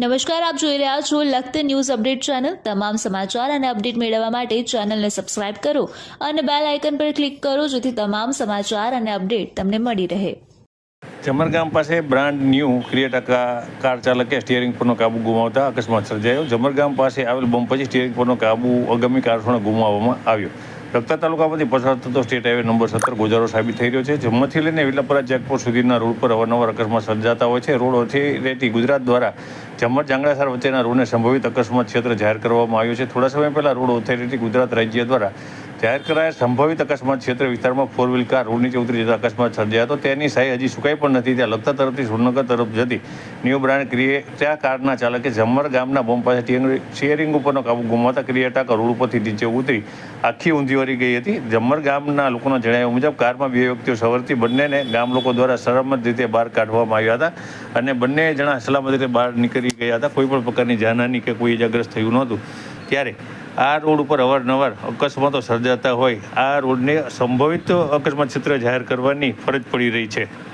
નમસ્કાર, આપ જોઈ રહ્યા છો લખત ન્યૂઝ અપડેટ ચેનલ. તમામ સમાચાર અને અપડેટ મેળવવા માટે ચેનલને સબસ્ક્રાઇબ કરો અને બેલ આઇકન પર ક્લિક કરો જેથી તમામ સમાચાર અને અપડેટ તમને મળી રહે. જમરગામ પાસે બ્રાન્ડ ન્યૂ ક્રિએટા કાર ચાલકે સ્ટિયરિંગ પરનો કાબુ ગુમાવતા અકસ્માત સર્જાયો. જમરગામ પાસે આવેલ બમ પછી સ્ટિયરિંગ પરનો કાબુ અગમી કારખાને ગુમાવવામાં આવ્યો. રક્તા તાલુકામાંથી પસાર થતો સ્ટેટ હાઈવે નંબર સત્તર ગોજારો સાબિત થઈ રહ્યો છે જમ્મુથી લઈને વિલાપરા ચેકપોસ્ટ સુધીના રોડ પર અવારનવાર અકસ્માત સર્જાતા હોય છે. રોડ રહેતી ગુજરાત દ્વારા જમ્મર જાંગડાસર વચ્ચેના રોડને સંભવિત અકસ્માત ક્ષેત્ર જાહેર કરવામાં આવ્યો છે. થોડા સમય પહેલા રોડ ઓથોરિટી ગુજરાત રાજ્ય દ્વારા જાહેર કરાયેલ સંભવિત અકસ્માત ક્ષેત્ર વિસ્તારમાં ફોર વ્હીલ કાર રોડ નીચે ઉતરી જતા અકસ્માત સર્જાયો હતો. તેની સાઈ હજી સુકાઈ પણ નથી. ત્યાં લગતા તરફથી સુરનગર તરફ જતી ન્યુ બ્રાન્ડ ક્રિએટા કારના ચાલકે જમર ગામના બોમ્બ પાસે સ્ટીયરિંગ ઉપરનો કાબુ ગુમાવતા ક્રિએટા કાર રોડ ઉપરથી નીચે ઉતરી આખી ઊંધી વળી ગઈ હતી. જમર ગામના લોકોના જણાવ્યા મુજબ કારમાં બે વ્યક્તિઓ સવારથી બંનેને ગામ લોકો દ્વારા સલામત રીતે બહાર કાઢવામાં આવ્યા હતા અને બંને જણા સલામત રીતે બહાર નીકળી ગયા હતા. કોઈ પણ પ્રકારની જાનહાની કે કોઈ ઇજાગ્રસ્ત થયું નહોતું. ત્યારે આ રોડ ઉપર અવારનવાર અકસ્માતો સર્જાતા હોય. આ રોડને સંભવિત અકસ્માત ક્ષેત્ર જાહેર કરવાની ફરજ પડી રહી છે.